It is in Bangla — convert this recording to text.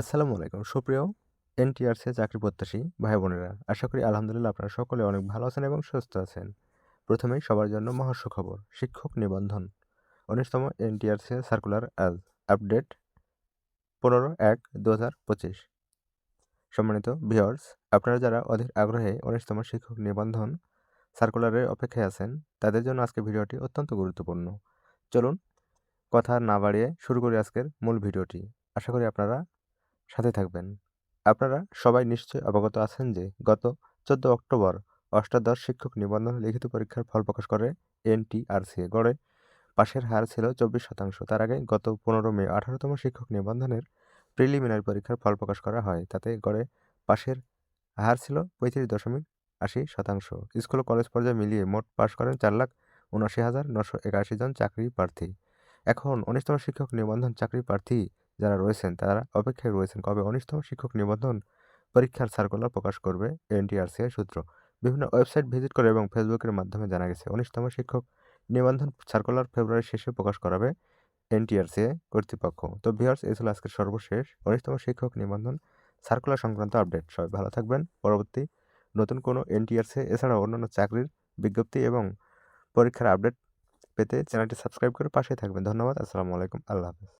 আসসালামু আলাইকুম। সুপ্রিয় এনটিআরসি চাকরি প্রত্যাশী ভাই বোনেরা আশা করি আলহামদুলিল্লাহ আপনারা সকলে অনেক ভালো আছেন এবং সুস্থ আছেন। প্রথমেই সবার জন্য মহর্ষ খবর, শিক্ষক নিবন্ধন। উনিশতম এনটিআরসি সার্কুলার আজ আপডেট পনেরো এক দু হাজার পঁচিশ। সম্মানিত ভিওর্স আপনারা যারা অধিক আগ্রহে উনিশতম শিক্ষক নিবন্ধন সার্কুলারের অপেক্ষায় আছেন, তাদের জন্য আজকের ভিডিওটি অত্যন্ত গুরুত্বপূর্ণ। চলুন কথা না বাড়িয়ে শুরু করি আজকের মূল ভিডিওটি। আশা করি আপনারা সাথে থাকবেন। আপনারা সবাই নিশ্চয়ই অবগত আছেন যে গত চোদ্দ অক্টোবর অষ্টাদশ শিক্ষক নিবন্ধন লিখিত পরীক্ষার ফল প্রকাশ করে এনটিআরসি গড়ে পাশের হার ছিল চব্বিশ শতাংশ। তার আগে গত পনেরো মে আঠারোতম শিক্ষক নিবন্ধনের প্রিলিমিনারি পরীক্ষার ফল প্রকাশ করা হয়। তাতে গড়ে পাশের হার ছিল পঁয়ত্রিশ দশমিক আশি শতাংশ। স্কুল কলেজ পর্যায়ে মিলিয়ে মোট পাশ করেন চার লাখ উনআশি হাজার নশো একাশি জন চাকরি প্রার্থী। এখন উনিশতম শিক্ষক নিবন্ধন চাকরি প্রার্থী যারা রয়েছেন তারা অপেক্ষায় রয়েছেন। কবে উনিশতম শিক্ষক নিবন্ধন পরীক্ষার সার্কুলার প্রকাশ করবে এনটিআরসি এর সূত্র। বিভিন্ন ওয়েবসাইট ভিজিট করে এবং ফেসবুকের মাধ্যমে জানা গেছে উনিশতম শিক্ষক নিবন্ধন সার্কুলার ফেব্রুয়ারির শেষে প্রকাশ করাবে এনটিআরসি কর্তৃপক্ষ। তো ভিউয়ার্স এই ছিল আজকের সর্বশেষ উনিশতম শিক্ষক নিবন্ধন সার্কুলার সংক্রান্ত আপডেট সবাই ভালো থাকবেন। পরবর্তী নতুন কোনো এনটিআরসি এছাড়াও অন্যান্য চাকরির বিজ্ঞপ্তি এবং পরীক্ষার আপডেট পেতে চ্যানেলটি সাবস্ক্রাইব করে পাশে থাকবেন। ধন্যবাদ। আসসালামু আলাইকুম। আল্লাহ হাফেজ।